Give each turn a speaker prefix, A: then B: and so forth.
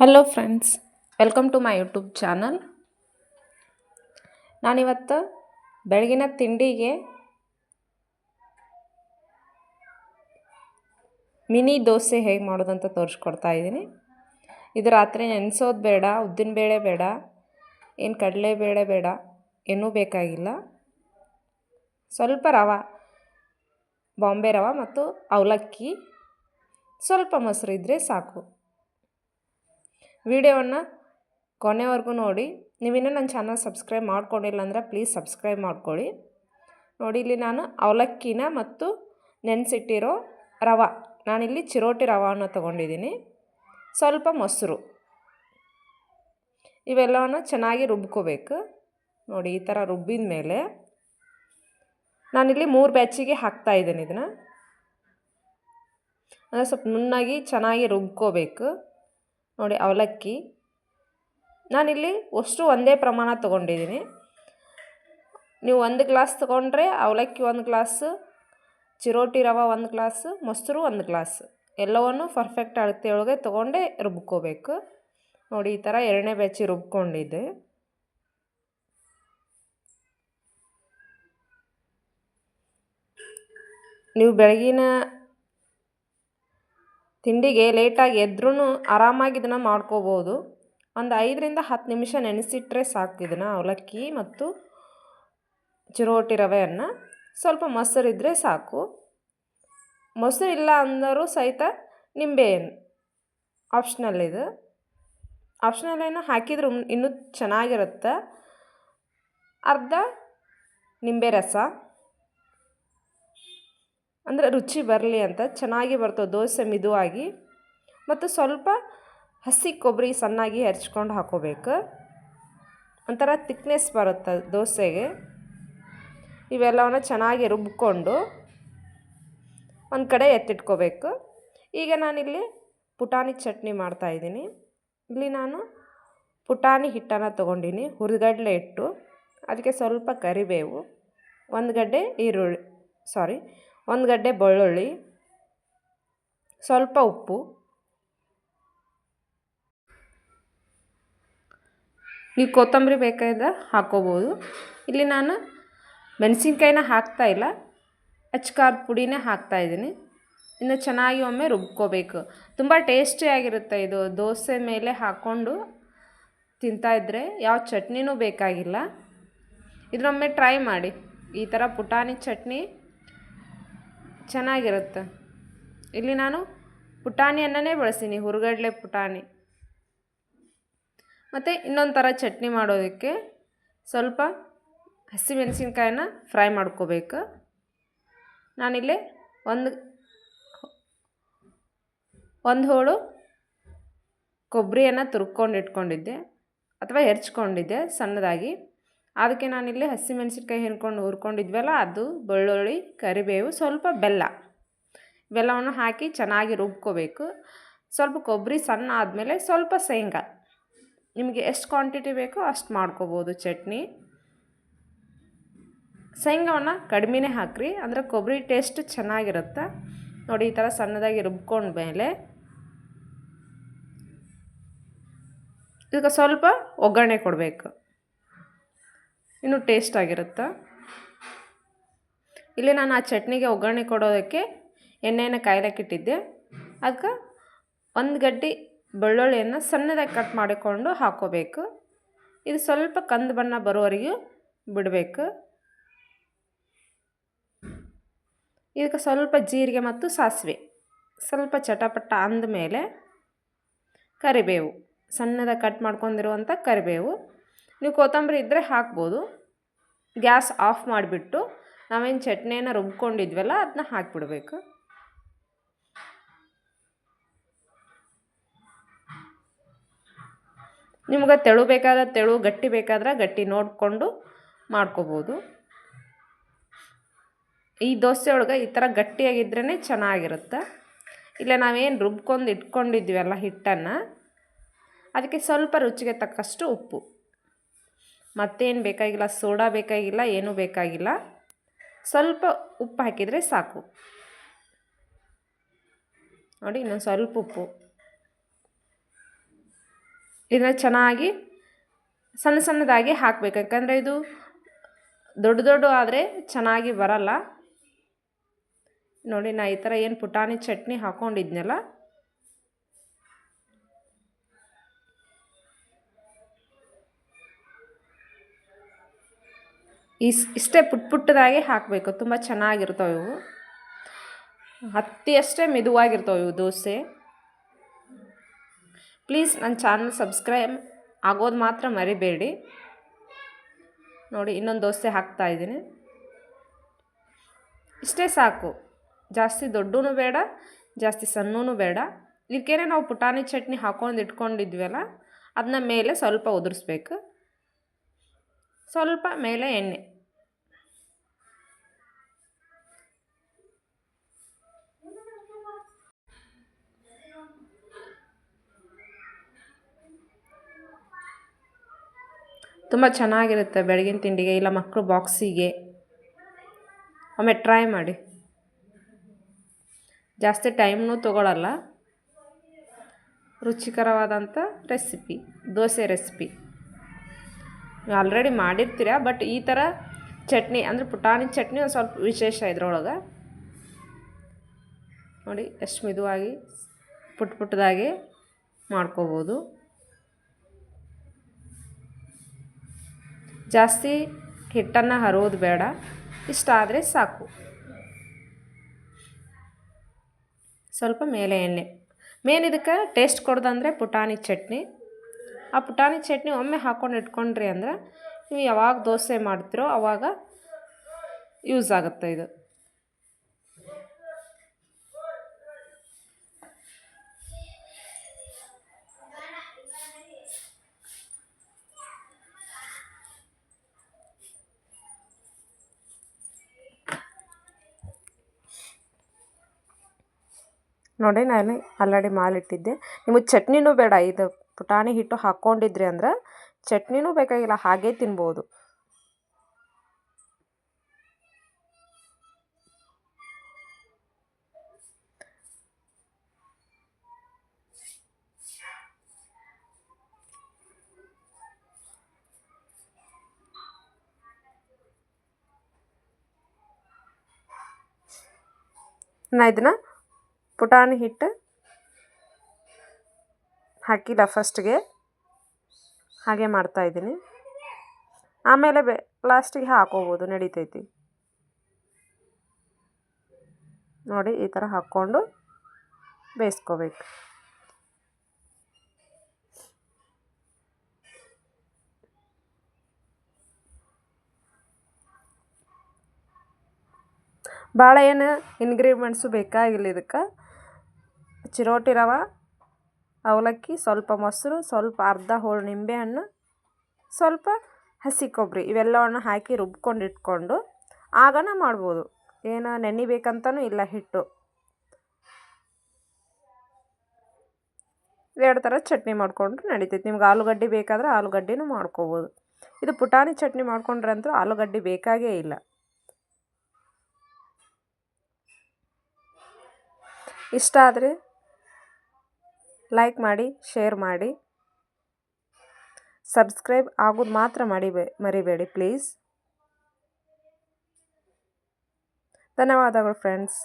A: Hello friends welcome to my YouTube channel ನಾನಿವತ್ತು ಬೆಳಗಿನ ತಿಂಡಿಗೆ ಮಿನಿ ದೋಸೆ ಹೇಗೆ ಮಾಡೋದಂತ ತೋರಿಸ್ಕೊಡ್ತಾ ಇದ್ದೀನಿ. ಇದು ರಾತ್ರಿ ನೆನೆಸೋದು ಬೇಡ ಉದ್ದಿನಬೇಳೆ ಬೇಡ, ಏನು ಕಡಲೆಬೇಳೆ ಬೇಡ, ಏನೂ ಬೇಕಾಗಿಲ್ಲ. ಸ್ವಲ್ಪ ರವೆ, ಬಾಂಬೆ ರವೆ ಮತ್ತು ಅವಲಕ್ಕಿ. ಸ್ವಲ್ಪ ಮೊಸರು ಇದ್ದರೆ ಸಾಕು. ವಿಡಿಯೋವನ್ನು ಕೊನೆವರೆಗೂ ನೋಡಿ. ನೀವಿನ್ನೂ ನನ್ನ ಚಾನಲ್ ಸಬ್ಸ್ಕ್ರೈಬ್ ಮಾಡ್ಕೊಂಡಿಲ್ಲ ಅಂದರೆ ಪ್ಲೀಸ್ ಸಬ್ಸ್ಕ್ರೈಬ್ ಮಾಡ್ಕೊಳ್ಳಿ. ನೋಡಿ, ಇಲ್ಲಿ ನಾನು ಅವಲಕ್ಕಿನ ಮತ್ತು ನೆನೆಸಿಟ್ಟಿರೋ ರವೆ. ನಾನಿಲ್ಲಿ ಚಿರೋಟಿ ರವಾನ ತೊಗೊಂಡಿದ್ದೀನಿ. ಸ್ವಲ್ಪ ಮೊಸರು. ಇವೆಲ್ಲವನ್ನು ಚೆನ್ನಾಗಿ ರುಬ್ಕೋಬೇಕು. ನೋಡಿ, ಈ ಥರ ರುಬ್ಬಿದ ಮೇಲೆ ನಾನಿಲ್ಲಿ ಮೂರು ಬ್ಯಾಚಿಗೆ ಹಾಕ್ತಾ ಇದ್ದೀನಿ ಇದನ್ನು. ಅಂದರೆ ಸ್ವಲ್ಪ ನುಣ್ಣಾಗಿ ಚೆನ್ನಾಗಿ ರುಬ್ಕೋಬೇಕು. ನೋಡಿ ಅವಲಕ್ಕಿ. ನಾನಿಲ್ಲಿ ಅಷ್ಟು ಒಂದೇ ಪ್ರಮಾಣ ತೊಗೊಂಡಿದ್ದೀನಿ. ನೀವು ಒಂದು ಗ್ಲಾಸ್ ತೊಗೊಂಡ್ರೆ ಅವಲಕ್ಕಿ ಒಂದು ಗ್ಲಾಸ್, ಚಿರೋಟಿ ರವೆ ಒಂದು ಗ್ಲಾಸ್, ಮೊಸರು ಒಂದು ಗ್ಲಾಸ್. ಎಲ್ಲವನ್ನು ಪರ್ಫೆಕ್ಟ್ ಅಳತೆ ಒಳಗೆ ತೊಗೊಂಡೇ ರುಬ್ಕೋಬೇಕು. ನೋಡಿ ಈ ಥರ ಎರಡನೇ ಬೆಚ್ಚಿ ರುಬ್ಕೊಂಡಿದ್ದೆ. ನೀವು ಬೆಳಗಿನ ತಿಂಡಿಗೆ ಲೇಟಾಗಿ ಎದ್ರೂ ಆರಾಮಾಗಿ ಇದನ್ನು ಮಾಡ್ಕೋಬೋದು. ಒಂದು ಐದರಿಂದ ಹತ್ತು ನಿಮಿಷ ನೆನೆಸಿಟ್ರೆ ಸಾಕು ಇದನ್ನು, ಅವಲಕ್ಕಿ ಮತ್ತು ಚಿರೋಟಿ ರವೆಯನ್ನು. ಸ್ವಲ್ಪ ಮೊಸರು ಇದ್ದರೆ ಸಾಕು. ಮೊಸರು ಇಲ್ಲ ಅಂದರೂ ಸಹಿತ ನಿಂಬೆ ಆಪ್ಷನಲ್ ಇದು. ಆಪ್ಷನಲ್ ಏನು ಹಾಕಿದ್ರು ಇನ್ನೂ ಚೆನ್ನಾಗಿರುತ್ತೆ. ಅರ್ಧ ನಿಂಬೆ ರಸ. ಅಂದರೆ ರುಚಿ ಬರಲಿ ಅಂತ ಚೆನ್ನಾಗಿ ಬರ್ತವೆ ದೋಸೆ ಮಿದುವಾಗಿ. ಮತ್ತು ಸ್ವಲ್ಪ ಹಸಿ ಕೊಬ್ಬರಿ ಸಣ್ಣಾಗಿ ಹೆರ್ಚ್ಕೊಂಡು ಹಾಕೋಬೇಕು. ಒಂಥರ ತಿಕ್ನೆಸ್ ಬರುತ್ತೆ ದೋಸೆಗೆ. ಇವೆಲ್ಲವನ್ನು ಚೆನ್ನಾಗಿ ರುಬ್ಕೊಂಡು ಒಂದು ಕಡೆ ಎತ್ತಿಟ್ಕೋಬೇಕು. ಈಗ ನಾನಿಲ್ಲಿ ಪುಟಾಣಿ ಚಟ್ನಿ ಮಾಡ್ತಾಯಿದ್ದೀನಿ ಇಲ್ಲಿ ನಾನು ಪುಟಾಣಿ ಹಿಟ್ಟನ್ನು ತೊಗೊಂಡಿನಿ, ಹುರಿಗಡಲೆ ಇಟ್ಟು ಅದಕ್ಕೆ ಸ್ವಲ್ಪ ಕರಿಬೇವು, ಒಂದು ಗಡ್ಡೆ ಈರುಳ್ಳಿ ಸಾರಿ ಒಂದು ಗಡ್ಡೆ ಬೆಳ್ಳುಳ್ಳಿ, ಸ್ವಲ್ಪ ಉಪ್ಪು, ನೀವು ಕೊತ್ತಂಬರಿ ಬೇಕಾದ್ರೆ ಹಾಕೋಬೋದು ಇಲ್ಲಿ ನಾನು ಮೆಣಸಿನ್ಕಾಯಿನ ಹಾಕ್ತಾಯಿಲ್ಲ ಅಚ್ಕಾರದ ಪುಡಿನೇ ಹಾಕ್ತಾಯಿದ್ದೀನಿ ಇನ್ನು ಚೆನ್ನಾಗಿ ಒಮ್ಮೆ ರುಬ್ಕೋಬೇಕು. ತುಂಬ ಟೇಸ್ಟಿಯಾಗಿರುತ್ತೆ ಇದು. ದೋಸೆ ಮೇಲೆ ಹಾಕ್ಕೊಂಡು ತಿಂತಾಯಿದ್ರೆ ಯಾವ ಚಟ್ನಿನೂ ಬೇಕಾಗಿಲ್ಲ. ಇದನ್ನೊಮ್ಮೆ ಟ್ರೈ ಮಾಡಿ. ಈ ಥರ ಪುಟಾಣಿ ಚಟ್ನಿ ಚೆನ್ನಾಗಿರುತ್ತೆ. ಇಲ್ಲಿ ನಾನು ಪುಟಾಣಿಯನ್ನೇ ಬಳಸ್ತೀನಿ, ಹುರುಗಡ್ಲೆ ಪುಟಾಣಿ. ಮತ್ತು ಇನ್ನೊಂದು ಥರ ಚಟ್ನಿ ಮಾಡೋದಕ್ಕೆ ಸ್ವಲ್ಪ ಹಸಿಮೆಣಸಿನ್ಕಾಯನ್ನ ಫ್ರೈ ಮಾಡ್ಕೋಬೇಕು. ನಾನಿಲ್ಲಿ ಒಂದು ಒಂದು ಹೋಳು ಕೊಬ್ಬರಿಯನ್ನು ತುರ್ಕೊಂಡು ಇಟ್ಕೊಂಡಿದ್ದೆ, ಅಥವಾ ಹೆರ್ಚ್ಕೊಂಡಿದ್ದೆ ಸಣ್ಣದಾಗಿ. ಅದಕ್ಕೆ ನಾನಿಲ್ಲಿ ಹಸಿಮೆಣಸಿನ್ಕಾಯಿ ಹೆರ್ಕೊಂಡು ಹುರ್ಕೊಂಡಿದ್ವಲ್ಲ, ಅದು ಬೆಳ್ಳುಳ್ಳಿ, ಕರಿಬೇವು, ಸ್ವಲ್ಪ ಬೆಲ್ಲ. ಬೆಲ್ಲವನ್ನು ಹಾಕಿ ಚೆನ್ನಾಗಿ ರುಬ್ಕೋಬೇಕು. ಸ್ವಲ್ಪ ಕೊಬ್ಬರಿ ಸಣ್ಣ ಆದಮೇಲೆ ಸ್ವಲ್ಪ ಶೇಂಗಾ. ನಿಮಗೆ ಎಷ್ಟು ಕ್ವಾಂಟಿಟಿ ಬೇಕೋ ಅಷ್ಟು ಮಾಡ್ಕೋಬೋದು ಚಟ್ನಿ. ಶೇಂಗವನ್ನು ಕಡಿಮೆನೇ ಹಾಕ್ರಿ, ಅಂದರೆ ಕೊಬ್ಬರಿ ಟೇಸ್ಟ್ ಚೆನ್ನಾಗಿರುತ್ತೆ. ನೋಡಿ, ಈ ಥರ ಸಣ್ಣದಾಗಿ ರುಬ್ಕೊಂಡ್ಮೇಲೆ ಇದಕ್ಕೆ ಸ್ವಲ್ಪ ಒಗ್ಗರಣೆ ಕೊಡಬೇಕು. ಇನ್ನೂ ಟೇಸ್ಟ್ ಆಗಿರುತ್ತೆ? ಇಲ್ಲಿ ನಾನು ಆ ಚಟ್ನಿಗೆ ಒಗ್ಗರಣೆ ಕೊಡೋದಕ್ಕೆ ಎಣ್ಣೆಯನ್ನು ಕಾಯ್ಲಕ್ಕಿಟ್ಟಿದ್ದೆ ಅದಕ್ಕೆ ಒಂದು ಗಡ್ಡಿ ಬೆಳ್ಳುಳ್ಳಿಯನ್ನು ಸಣ್ಣದಾಗಿ ಕಟ್ ಮಾಡಿಕೊಂಡು ಹಾಕೋಬೇಕು. ಇದು ಸ್ವಲ್ಪ ಕಂದು ಬಣ್ಣ ಬರೋವರೆಗೂ ಬಿಡಬೇಕು. ಇದಕ್ಕೆ ಸ್ವಲ್ಪ ಜೀರಿಗೆ ಮತ್ತು ಸಾಸಿವೆ. ಸ್ವಲ್ಪ ಚಟಪಟ ಅಂದಮೇಲೆ ಕರಿಬೇವು. ಸಣ್ಣದಾಗಿ ಕಟ್ ಮಾಡ್ಕೊಂಡಿರುವಂಥ ಕರಿಬೇವು. ನೀವು ಕೊತ್ತಂಬರಿ ಇದ್ದರೆ ಹಾಕ್ಬೋದು. ಗ್ಯಾಸ್ ಆಫ್ ಮಾಡಿಬಿಟ್ಟು ನಾವೇನು ಚಟ್ನಿನ ರುಬ್ಕೊಂಡಿದ್ವಲ್ಲ ಅದನ್ನ ಹಾಕಿಬಿಡ್ಬೇಕು. ನಿಮ್ಗೆ ತೆಳು ಬೇಕಾದ್ರೆ ತೆಳು, ಗಟ್ಟಿ ಬೇಕಾದ್ರೆ ಗಟ್ಟಿ ನೋಡಿಕೊಂಡು ಮಾಡ್ಕೋಬೋದು. ಈ ದೋಸೆ ಒಳಗೆ ಈ ಥರ ಗಟ್ಟಿಯಾಗಿದ್ರೇ ಚೆನ್ನಾಗಿರುತ್ತೆ. ಇಲ್ಲ ನಾವೇನು ರುಬ್ಕೊಂಡು ಇಟ್ಕೊಂಡಿದ್ವಿ ಅಲ್ಲ ಹಿಟ್ಟನ್ನು, ಅದಕ್ಕೆ ಸ್ವಲ್ಪ ರುಚಿಗೆ ತಕ್ಕಷ್ಟು ಉಪ್ಪು. ಮತ್ತೇನು ಬೇಕಾಗಿಲ್ಲ, ಸೋಡಾ ಬೇಕಾಗಿಲ್ಲ, ಏನೂ ಬೇಕಾಗಿಲ್ಲ. ಸ್ವಲ್ಪ ಉಪ್ಪು ಹಾಕಿದರೆ ಸಾಕು. ನೋಡಿ, ಇನ್ನೊಂದು ಸ್ವಲ್ಪ ಉಪ್ಪು. ಇದನ್ನು ಚೆನ್ನಾಗಿ ಸಣ್ಣ ಸಣ್ಣದಾಗಿ ಹಾಕಬೇಕು. ಯಾಕಂದರೆ ಇದು ದೊಡ್ಡ ದೊಡ್ಡ ಆದರೆ ಚೆನ್ನಾಗಿ ಬರಲ್ಲ. ನೋಡಿ, ನಾ ಈ ಥರ ಏನು ಪುಟಾಣಿ ಚಟ್ನಿ ಹಾಕ್ಕೊಂಡಿದ್ನಲ್ಲ ಇಸ್ ಇಷ್ಟೇ ಪುಟ್ ಪುಟ್ಟದಾಗೆ ಹಾಕಬೇಕು. ತುಂಬ ಚೆನ್ನಾಗಿರ್ತವೆ ಇವು. ಹತ್ತಿ ಅಷ್ಟೇ ಮೆದುವಾಗಿರ್ತವೆ ಇವು ದೋಸೆ. ಪ್ಲೀಸ್ ನನ್ನ ಚಾನಲ್ ಸಬ್ಸ್ಕ್ರೈಬ್ ಆಗೋದು ಮಾತ್ರ ಮರಿಬೇಡಿ. ನೋಡಿ, ಇನ್ನೊಂದು ದೋಸೆ ಹಾಕ್ತಾ ಇದ್ದೀನಿ. ಇಷ್ಟೇ ಸಾಕು. ಜಾಸ್ತಿ ದೊಡ್ಡೂ ಬೇಡ, ಜಾಸ್ತಿ ಸಣ್ಣೂ ಬೇಡ. ಇದಕ್ಕೇನೆ ನಾವು ಪುಟಾಣಿ ಚಟ್ನಿ ಹಾಕೊಂಡು ಇಟ್ಕೊಂಡಿದ್ವಲ್ಲ ಅದನ್ನ ಮೇಲೆ ಸ್ವಲ್ಪ ಉದುರಿಸ್ಬೇಕು. ಸ್ವಲ್ಪ ಮೇಲೆ ಎಣ್ಣೆ. ತುಂಬ ಚೆನ್ನಾಗಿರುತ್ತೆ ಬೆಳಗಿನ ತಿಂಡಿಗೆ ಇಲ್ಲ ಮಕ್ಕಳು ಬಾಕ್ಸಿಗೆ. ಒಮ್ಮೆ ಟ್ರೈ ಮಾಡಿ. ಜಾಸ್ತಿ ಟೈಮ್ನೂ ತೊಗೊಳಲ್ಲ. ರುಚಿಕರವಾದಂಥ ರೆಸಿಪಿ ದೋಸೆ ರೆಸಿಪಿ ನೀವು ಆಲ್ರೆಡಿ ಮಾಡಿರ್ತೀರ ಬಟ್ ಈ ಥರ ಚಟ್ನಿ, ಅಂದರೆ ಪುಟಾಣಿ ಚಟ್ನಿ ಒಂದು ಸ್ವಲ್ಪ ವಿಶೇಷ ಇದ್ರೊಳಗೆ. ನೋಡಿ, ಎಷ್ಟು ಮಿದುವಾಗಿ ಪುಟ್ ಪುಟ್ಟದಾಗಿ ಮಾಡ್ಕೋಬೋದು. ಜಾಸ್ತಿ ಹಿಟ್ಟನ್ನು ಹರೋದು ಬೇಡ. ಇಷ್ಟ ಆದರೆ ಸಾಕು. ಸ್ವಲ್ಪ ಮೇಲೆ ಎಣ್ಣೆ. ಮೇನ್ ಇದಕ್ಕೆ ಟೇಸ್ಟ್ ಕೊಡ್ದಂದರೆ ಪುಟಾಣಿ ಚಟ್ನಿ. ಆ ಪುಟಾಣಿ ಚಟ್ನಿ ಒಮ್ಮೆ ಹಾಕ್ಕೊಂಡು ಇಟ್ಕೊಂಡ್ರಿ ಅಂದ್ರೆ ನೀವು ಯಾವಾಗ ದೋಸೆ ಮಾಡ್ತಿರೋ ಆವಾಗ ಯೂಸ್ ಆಗುತ್ತೆ ಇದು. ನೋಡಿ ನಾನು ಆಲ್ರೆಡಿ ಮಾಲಿಟ್ಟಿದ್ದೆ. ನಿಮಗೆ ಚಟ್ನಿನೂ ಬೇಡ, ಇದು ಪುಟಾಣಿ ಹಿಟ್ಟು ಹಾಕ್ಕೊಂಡಿದ್ರಿ ಅಂದ್ರೆ ಚಟ್ನಿನೂ ಬೇಕಾಗಿಲ್ಲ, ಹಾಗೇ ತಿನ್ಬೋದು. ನಾ ಇದನ್ನು ಪುಟಾಣಿ ಹಿಟ್ಟು ಹಾಕಿಲ್ಲ ಫಸ್ಟ್ಗೆ. ಹಾಗೆ ಮಾಡ್ತಾಯಿದ್ದೀನಿ ಆಮೇಲೆ ಬೆ, ಲಾಸ್ಟಿಗೆ ಹಾಕೋಬೋದು, ನಡೀತೈತಿ. ನೋಡಿ, ಈ ಥರ ಹಾಕ್ಕೊಂಡು ಬೇಯಿಸ್ಕೋಬೇಕು. ಭಾಳ ಏನು ಇನ್ಗ್ರೀಡಿಯೆಂಟ್ಸು ಬೇಕಾಗಿಲ್ಲ ಇದಕ್ಕೆ. ಚಿರೋಟಿ ರವೆ, ಅವಲಕ್ಕಿ, ಸ್ವಲ್ಪ ಮೊಸರು, ಸ್ವಲ್ಪ ಅರ್ಧ ಹೋಳು ನಿಂಬೆಹಣ್ಣು, ಸ್ವಲ್ಪ ಹಸಿ ಕೊಬ್ಬರಿ ಇವೆಲ್ಲವನ್ನು ಹಾಕಿ ರುಬ್ಕೊಂಡು ಇಟ್ಕೊಂಡು ಆಗನ ಮಾಡ್ಬೋದು. ಏನು ನೆನಿಬೇಕಂತನೂ ಇಲ್ಲ ಹಿಟ್ಟು. ಎರಡು ಥರ ಚಟ್ನಿ ಮಾಡಿಕೊಂಡ್ರೆ ನಡೀತೈತೆ. ನಿಮ್ಗೆ ಆಲೂಗಡ್ಡೆ ಬೇಕಾದ್ರೆ ಆಲೂಗಡ್ಡೆನೂ ಮಾಡ್ಕೋಬೋದು. ಇದು ಪುಟಾಣಿ ಚಟ್ನಿ ಮಾಡ್ಕೊಂಡ್ರೆ ಅಂತೂ ಆಲೂಗಡ್ಡೆ ಬೇಕಾಗೇ ಇಲ್ಲ. ಇಷ್ಟ ಆದರೆ? ಲೈಕ್ ಮಾಡಿ ಶೇರ್ ಮಾಡಿ. ಸಬ್ಸ್ಕ್ರೈಬ್ ಆಗೋದು ಮಾತ್ರ ಮಾಡಿ ಮರಿಬೇಡಿ ಪ್ಲೀಸ್ ಧನ್ಯವಾದಗಳು ಫ್ರೆಂಡ್ಸ್